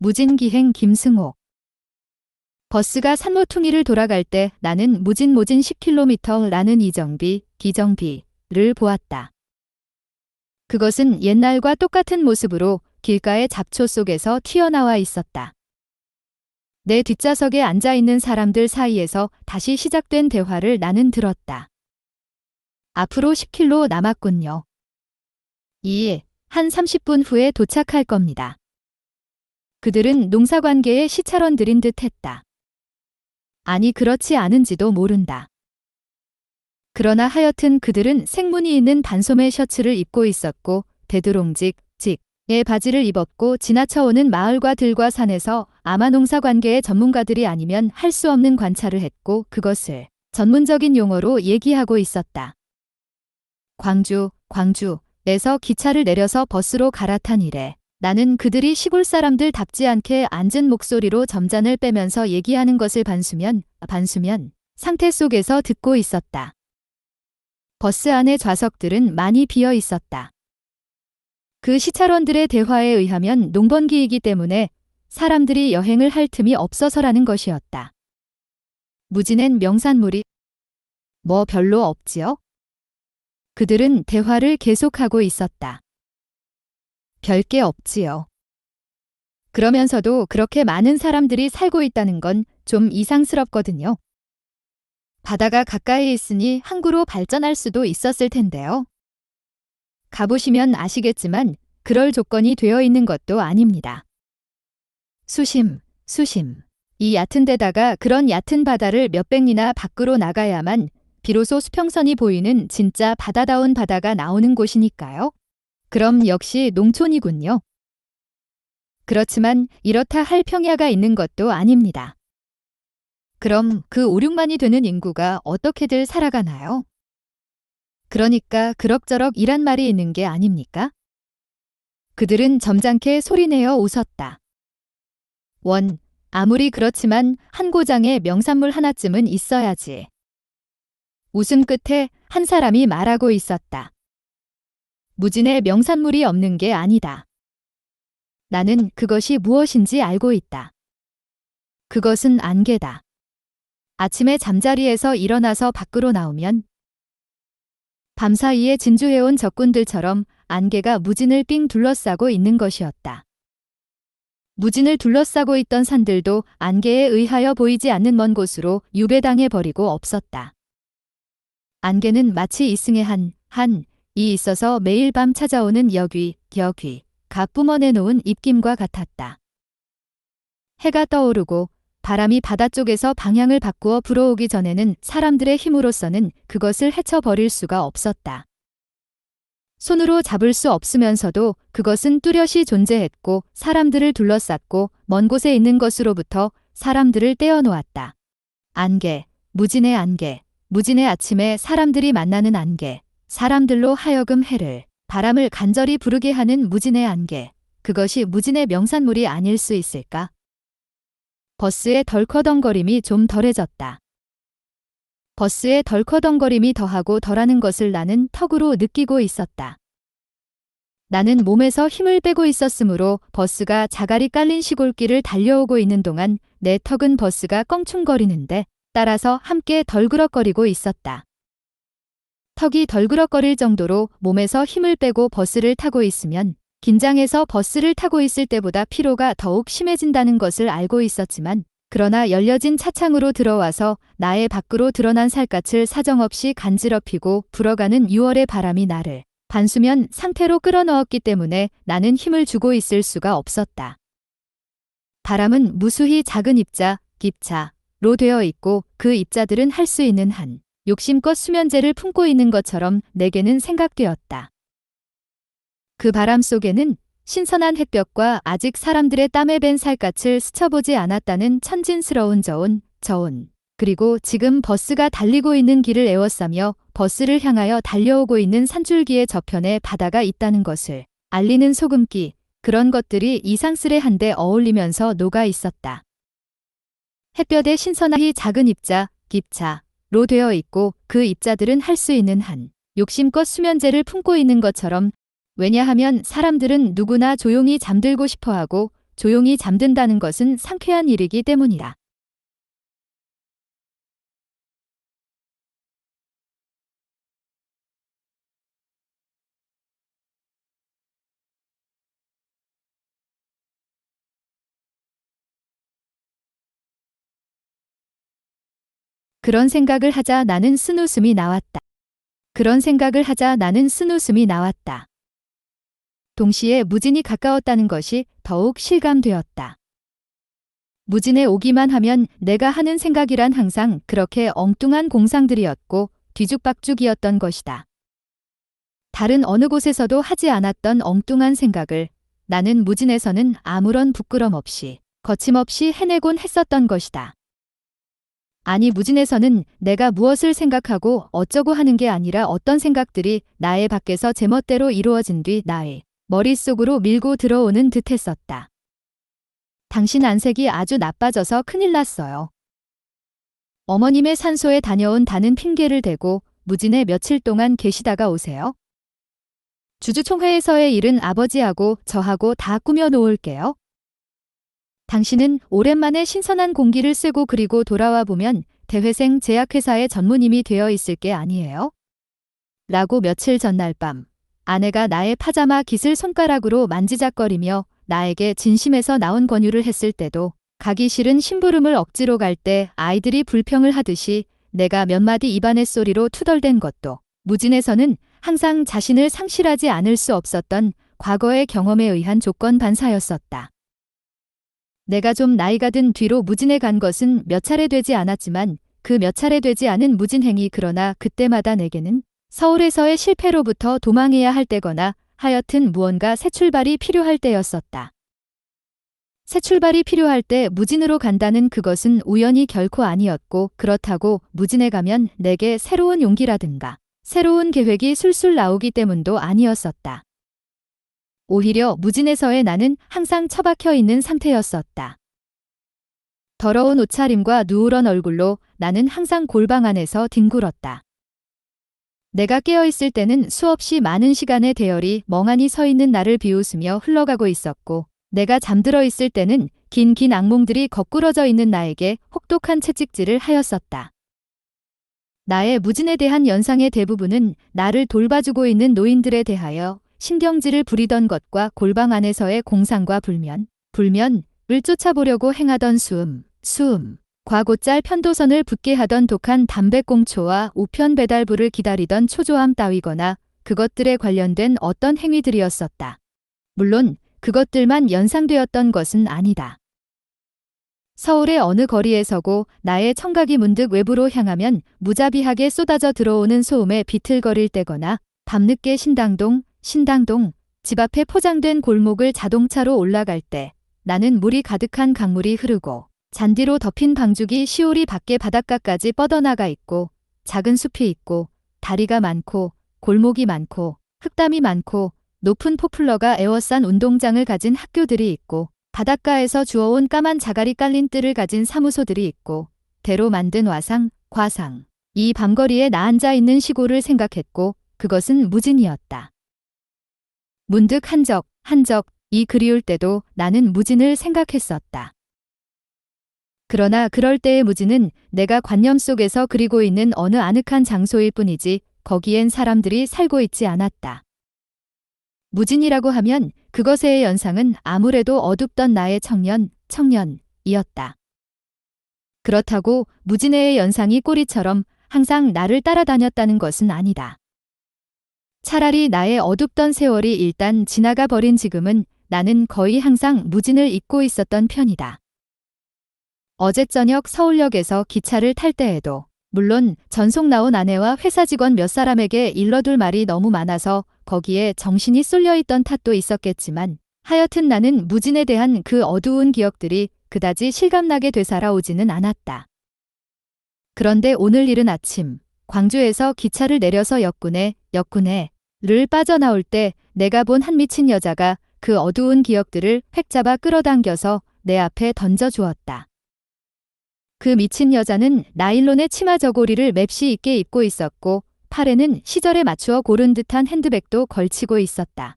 무진기행 김승호. 버스가 산모퉁이를 돌아갈 때 나는 무진모진 10km라는 이정비, 기정비를 보았다. 그것은 옛날과 똑같은 모습으로 길가의 잡초 속에서 튀어나와 있었다. 내 뒷좌석에 앉아 있는 사람들 사이에서 다시 시작된 대화를 나는 들었다. 앞으로 10km 남았군요. 이, 한 30분 후에 도착할 겁니다. 그들은 농사관계의 시찰원들인 듯 했다. 아니, 그렇지 않은지도 모른다. 그러나 하여튼 그들은 생문이 있는 반소매 셔츠를 입고 있었고, 대두롱직, 직의 바지를 입었고, 지나쳐오는 마을과 들과 산에서 아마 농사관계의 전문가들이 아니면 할 수 없는 관찰을 했고, 그것을 전문적인 용어로 얘기하고 있었다. 광주, 광주에서 기차를 내려서 버스로 갈아탄 이래 나는 그들이 시골 사람들 답지 않게 앉은 목소리로 점잔을 빼면서 얘기하는 것을 반수면, 반수면 상태 속에서 듣고 있었다. 버스 안의 좌석들은 많이 비어 있었다. 그 시찰원들의 대화에 의하면 농번기이기 때문에 사람들이 여행을 할 틈이 없어서라는 것이었다. 무진엔 명산물이 뭐 별로 없지요? 그들은 대화를 계속하고 있었다. 별게 없지요. 그러면서도 그렇게 많은 사람들이 살고 있다는 건 좀 이상스럽거든요. 바다가 가까이 있으니 항구로 발전할 수도 있었을 텐데요. 가보시면 아시겠지만 그럴 조건이 되어 있는 것도 아닙니다. 수심, 수심. 이 얕은 데다가 그런 얕은 바다를 몇백 리나 밖으로 나가야만 비로소 수평선이 보이는 진짜 바다다운 바다가 나오는 곳이니까요. 그럼 역시 농촌이군요. 그렇지만 이렇다 할 평야가 있는 것도 아닙니다. 그럼 그 5, 6만이 되는 인구가 어떻게들 살아가나요? 그러니까 그럭저럭 이란 말이 있는 게 아닙니까? 그들은 점잖게 소리내어 웃었다. 원, 아무리 그렇지만 한 고장에 명산물 하나쯤은 있어야지. 웃음 끝에 한 사람이 말하고 있었다. 무진의 명산물이 없는 게 아니다. 나는 그것이 무엇인지 알고 있다. 그것은 안개다. 아침에 잠자리에서 일어나서 밖으로 나오면 밤사이에 진주해온 적군들처럼 안개가 무진을 삥 둘러싸고 있는 것이었다. 무진을 둘러싸고 있던 산들도 안개에 의하여 보이지 않는 먼 곳으로 유배당해 버리고 없었다. 안개는 마치 이승의 한, 한, 이 있어서 매일 밤 찾아오는 여귀, 격귀, 가 뿜어내 놓은 입김과 같았다. 해가 떠오르고 바람이 바다 쪽에서 방향을 바꾸어 불어오기 전에는 사람들의 힘으로서는 그것을 헤쳐버릴 수가 없었다. 손으로 잡을 수 없으면서도 그것은 뚜렷이 존재했고 사람들을 둘러쌌고 먼 곳에 있는 것으로부터 사람들을 떼어놓았다. 안개, 무진의 안개, 무진의 아침에 사람들이 만나는 안개, 사람들로 하여금 해를, 바람을 간절히 부르게 하는 무진의 안개, 그것이 무진의 명산물이 아닐 수 있을까? 버스의 덜커덩거림이 좀 덜해졌다. 버스의 덜커덩거림이 더하고 덜하는 것을 나는 턱으로 느끼고 있었다. 나는 몸에서 힘을 빼고 있었으므로 버스가 자갈이 깔린 시골길을 달려오고 있는 동안 내 턱은 버스가 껑충거리는데 따라서 함께 덜그럭거리고 있었다. 턱이 덜그럭거릴 정도로 몸에서 힘을 빼고 버스를 타고 있으면 긴장해서 버스를 타고 있을 때보다 피로가 더욱 심해진다는 것을 알고 있었지만 그러나 열려진 차창으로 들어와서 나의 밖으로 드러난 살갗을 사정없이 간지럽히고 불어가는 6월의 바람이 나를 반수면 상태로 끌어넣었기 때문에 나는 힘을 주고 있을 수가 없었다. 바람은 무수히 작은 입자, 깁자로 되어 있고 그 입자들은 할 수 있는 한 욕심껏 수면제를 품고 있는 것처럼 내게는 생각되었다. 그 바람 속에는 신선한 햇볕과 아직 사람들의 땀에 밴 살갗을 스쳐보지 않았다는 천진스러운 저온, 저온, 그리고 지금 버스가 달리고 있는 길을 에워싸며 버스를 향하여 달려오고 있는 산줄기의 저편에 바다가 있다는 것을 알리는 소금기, 그런 것들이 이상스레 한데 어울리면서 녹아 있었다. 햇볕에 신선하기 작은 입자, 깁자 로 되어 있고 그 입자들은 할 수 있는 한 욕심껏 수면제를 품고 있는 것처럼 왜냐하면 사람들은 누구나 조용히 잠들고 싶어 하고 조용히 잠든다는 것은 상쾌한 일이기 때문이다. 그런 생각을 하자 나는 쓴웃음이 나왔다. 그런 생각을 하자 나는 쓴웃음이 나왔다. 동시에 무진이 가까웠다는 것이 더욱 실감되었다. 무진에 오기만 하면 내가 하는 생각이란 항상 그렇게 엉뚱한 공상들이었고 뒤죽박죽이었던 것이다. 다른 어느 곳에서도 하지 않았던 엉뚱한 생각을 나는 무진에서는 아무런 부끄럼 없이 거침없이 해내곤 했었던 것이다. 아니 무진에서는 내가 무엇을 생각하고 어쩌고 하는 게 아니라 어떤 생각들이 나의 밖에서 제멋대로 이루어진 뒤 나의 머릿속으로 밀고 들어오는 듯 했었다. 당신 안색이 아주 나빠져서 큰일 났어요. 어머님의 산소에 다녀온 다는 핑계를 대고 무진에 며칠 동안 계시다가 오세요. 주주총회에서의 일은 아버지하고 저하고 다 꾸며 놓을게요. 당신은 오랜만에 신선한 공기를 쓰고 그리고 돌아와 보면 대회생 제약회사의 전무님이 되어 있을 게 아니에요? 라고 며칠 전날 밤 아내가 나의 파자마 깃을 손가락으로 만지작거리며 나에게 진심에서 나온 권유를 했을 때도 가기 싫은 심부름을 억지로 갈 때 아이들이 불평을 하듯이 내가 몇 마디 입안의 소리로 투덜댄 것도 무진에서는 항상 자신을 상실하지 않을 수 없었던 과거의 경험에 의한 조건 반사였었다. 내가 좀 나이가 든 뒤로 무진에 간 것은 몇 차례 되지 않았지만 그 몇 차례 되지 않은 무진행이 그러나 그때마다 내게는 서울에서의 실패로부터 도망해야 할 때거나 하여튼 무언가 새 출발이 필요할 때였었다. 새 출발이 필요할 때 무진으로 간다는 그것은 우연이 결코 아니었고 그렇다고 무진에 가면 내게 새로운 용기라든가 새로운 계획이 술술 나오기 때문도 아니었었다. 오히려 무진에서의 나는 항상 처박혀 있는 상태였었다. 더러운 옷차림과 누런 얼굴로 나는 항상 골방 안에서 뒹굴었다. 내가 깨어있을 때는 수없이 많은 시간의 대열이 멍하니 서 있는 나를 비웃으며 흘러가고 있었고, 내가 잠들어 있을 때는 긴긴 악몽들이 거꾸러져 있는 나에게 혹독한 채찍질을 하였었다. 나의 무진에 대한 연상의 대부분은 나를 돌봐주고 있는 노인들에 대하여 신경질을 부리던 것과 골방 안에서의 공상과 불면, 불면을 쫓아보려고 행하던 수음, 수음, 과고 짤 편도선을 붙게 하던 독한 담배꽁초와 우편 배달부를 기다리던 초조함 따위거나 그것들에 관련된 어떤 행위들이었었다. 물론 그것들만 연상되었던 것은 아니다. 서울의 어느 거리에 서고 나의 청각이 문득 외부로 향하면 무자비하게 쏟아져 들어오는 소음에 비틀거릴 때거나 밤늦게 신당동, 신당동, 집 앞에 포장된 골목을 자동차로 올라갈 때 나는 물이 가득한 강물이 흐르고 잔디로 덮인 방죽이 시올이 밖에 바닷가까지 뻗어나가 있고 작은 숲이 있고 다리가 많고 골목이 많고 흙담이 많고 높은 포플러가 에워싼 운동장을 가진 학교들이 있고 바닷가에서 주워온 까만 자갈이 깔린 뜰을 가진 사무소들이 있고 대로 만든 와상, 과상, 이 밤거리에 나 앉아 있는 시골을 생각했고 그것은 무진이었다. 문득 한적, 한적, 이 그리울 때도 나는 무진을 생각했었다. 그러나 그럴 때의 무진은 내가 관념 속에서 그리고 있는 어느 아늑한 장소일 뿐이지 거기엔 사람들이 살고 있지 않았다. 무진이라고 하면 그것의 연상은 아무래도 어둡던 나의 청년, 청년이었다. 그렇다고 무진의 연상이 꼬리처럼 항상 나를 따라다녔다는 것은 아니다. 차라리 나의 어둡던 세월이 일단 지나가 버린 지금은 나는 거의 항상 무진을 잊고 있었던 편이다. 어제 저녁 서울역에서 기차를 탈 때에도 물론 전속 나온 아내와 회사 직원 몇 사람에게 일러둘 말이 너무 많아서 거기에 정신이 쏠려 있던 탓도 있었겠지만 하여튼 나는 무진에 대한 그 어두운 기억들이 그다지 실감나게 되살아오지는 않았다. 그런데 오늘 이른 아침 광주에서 기차를 내려서 역군에 역군에 를 빠져나올 때 내가 본 한 미친 여자가 그 어두운 기억들을 획 잡아 끌어당겨서 내 앞에 던져 주었다. 그 미친 여자는 나일론의 치마 저고리를 맵시 있게 입고 있었고 팔에는 시절에 맞추어 고른 듯한 핸드백도 걸치고 있었다.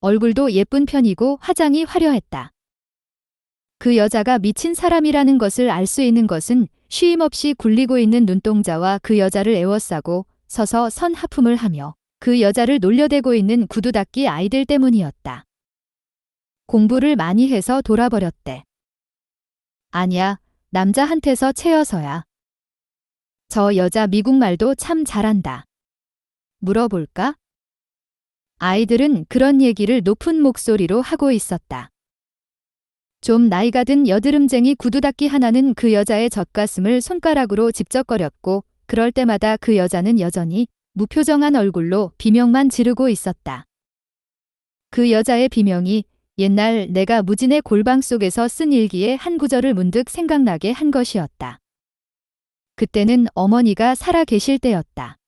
얼굴도 예쁜 편이고 화장이 화려했다. 그 여자가 미친 사람이라는 것을 알 수 있는 것은 쉼없이 굴리고 있는 눈동자와 그 여자를 애워싸고 서서 선 하품을 하며 그 여자를 놀려대고 있는 구두 닦기 아이들 때문이었다. 공부를 많이 해서 돌아버렸대. 아니야, 남자한테서 채여서야. 저 여자 미국 말도 참 잘한다. 물어볼까? 아이들은 그런 얘기를 높은 목소리로 하고 있었다. 좀 나이가 든 여드름쟁이 구두닦기 하나는 그 여자의 젖가슴을 손가락으로 집적거렸고 그럴 때마다 그 여자는 여전히 무표정한 얼굴로 비명만 지르고 있었다. 그 여자의 비명이 옛날 내가 무진의 골방 속에서 쓴 일기의 한 구절을 문득 생각나게 한 것이었다. 그때는 어머니가 살아 계실 때였다.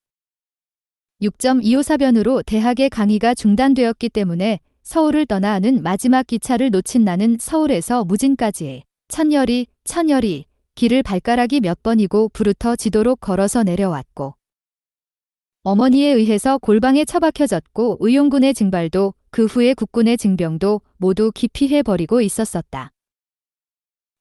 6.254변으로 대학의 강의가 중단되었기 때문에 서울을 떠나는 마지막 기차를 놓친 나는 서울에서 무진까지의 천열이 천열이 길을 발가락이 몇 번이고 부르터 지도록 걸어서 내려왔고 어머니에 의해서 골방에 처박혀졌고 의용군의 증발도 그 후에 국군의 징병도 모두 기피해버리고 있었었다.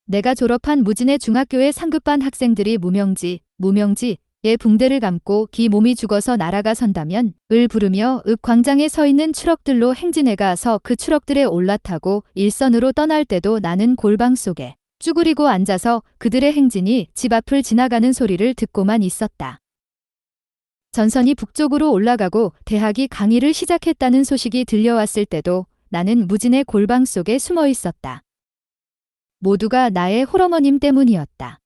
내가 졸업한 무진의 중학교의 상급반 학생들이 무명지, 무명지에 붕대를 감고 기 몸이 죽어서 날아가 선다면 을 부르며 읍 광장에 서 있는 추럭들로 행진해 가서 그 추럭들에 올라타고 일선으로 떠날 때도 나는 골방 속에 쭈그리고 앉아서 그들의 행진이 집 앞을 지나가는 소리를 듣고만 있었다. 전선이 북쪽으로 올라가고 대학이 강의를 시작했다는 소식이 들려왔을 때도 나는 무진의 골방 속에 숨어 있었다. 모두가 나의 홀어머님 때문이었다.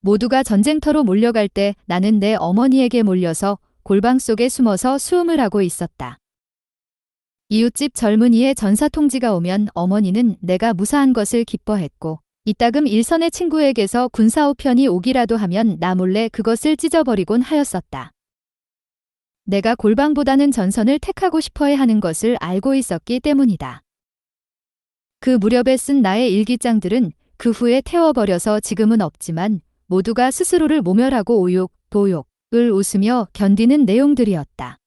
모두가 전쟁터로 몰려갈 때 나는 내 어머니에게 몰려서 골방 속에 숨어서 수음을 하고 있었다. 이웃집 젊은이의 전사 통지가 오면 어머니는 내가 무사한 것을 기뻐했고 이따금 일선의 친구에게서 군사우편이 오기라도 하면 나 몰래 그것을 찢어버리곤 하였었다. 내가 골방보다는 전선을 택하고 싶어해 하는 것을 알고 있었기 때문이다. 그 무렵에 쓴 나의 일기장들은 그 후에 태워버려서 지금은 없지만 모두가 스스로를 모멸하고 오욕, 도욕을 웃으며 견디는 내용들이었다.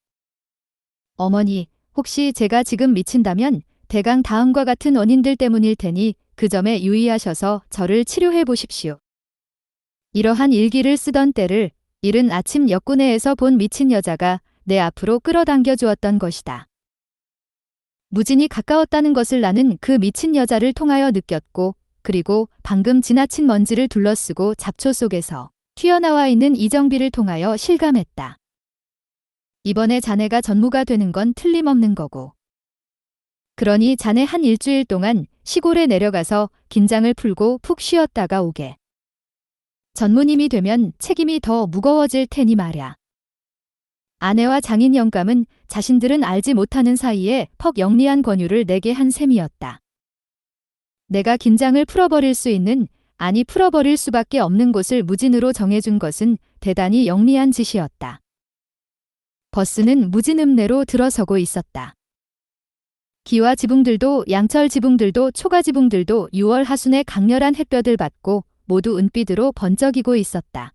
어머니, 혹시 제가 지금 미친다면 대강 다음과 같은 원인들 때문일 테니 그 점에 유의하셔서 저를 치료해 보십시오. 이러한 일기를 쓰던 때를 이른 아침 역군회에서 본 미친 여자가 내 앞으로 끌어당겨 주었던 것이다. 무진이 가까웠다는 것을 나는 그 미친 여자를 통하여 느꼈고 그리고 방금 지나친 먼지를 둘러쓰고 잡초 속에서 튀어나와 있는 이정비를 통하여 실감했다. 이번에 자네가 전무가 되는 건 틀림없는 거고. 그러니 자네 한 일주일 동안 시골에 내려가서 긴장을 풀고 푹 쉬었다가 오게. 전무님이 되면 책임이 더 무거워질 테니 말야. 아내와 장인 영감은 자신들은 알지 못하는 사이에 퍽 영리한 권유를 내게 한 셈이었다. 내가 긴장을 풀어버릴 수 있는, 아니 풀어버릴 수밖에 없는 곳을 무진으로 정해준 것은 대단히 영리한 짓이었다. 버스는 무진 읍내로 들어서고 있었다. 기와 지붕들도 양철 지붕들도 초가 지붕들도 6월 하순의 강렬한 햇볕을 받고 모두 은빛으로 번쩍이고 있었다.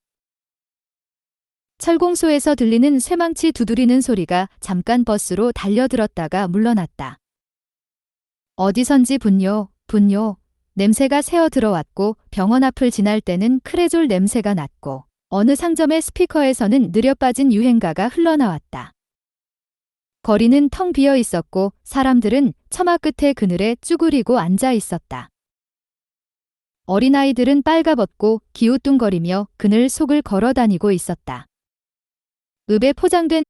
철공소에서 들리는 쇠망치 두드리는 소리가 잠깐 버스로 달려들었다가 물러났다. 어디선지 분뇨, 분뇨, 냄새가 새어 들어왔고 병원 앞을 지날 때는 크레졸 냄새가 났고 어느 상점의 스피커에서는 느려 빠진 유행가가 흘러나왔다. 거리는 텅 비어 있었고 사람들은 처마 끝에 그늘에 쭈그리고 앉아 있었다. 어린아이들은 빨가벗고 기우뚱거리며 그늘 속을 걸어 다니고 있었다. 읍에 포장된